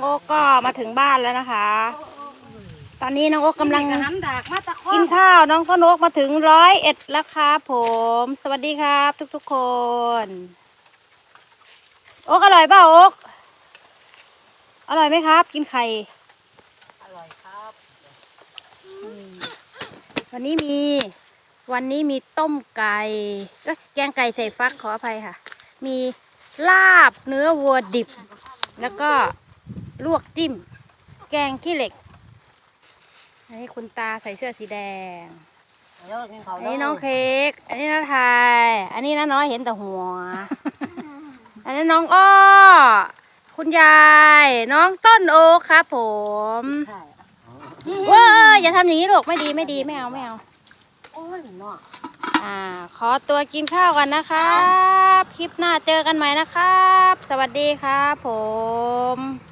โอ๊กก็มาถึงบ้านแล้วนะคะ ตอนนี้น้องโอ๊กกำลังน้ำดากมาตะคอกินข้าวน้องต้นโอ๊กมาถึงร้อยเอ็ดแล้วครับผม สวัสดีครับ ทุกๆคน โอ๊กอร่อยเปล่าโอ๊กอร่อยไหมครับ กินไข่อร่อยครับวันนี้มีวันนี้มีต้มไก่เอ้ยแกงไก่ใส่ฟักขออภัยค่ะ มีลาบเนื้อวัวดิบ แล้วก็ ลวกจิ้ม แกงขี้เหล็กอันนี้คุณตาใส่เสื้อสีแดง เลิกกินเขาอันนี้น้องเค้ก อันนี้น้าไทย อันนี้น้าน้อยเห็นแต่หัว อันนี้น้องอ้อ คุณยาย น้องต้นโอ๊คครับผมใช่เว้ยอย่าทำอย่างนี้ลูกไม่ดีไม่ดีไม่เอาไม่เอา โอ้ยเนาะอ่า ขอตัวกินข้าวกันนะครับ คลิปหน้าเจอกันใหม่นะครับ สวัสดีครับผม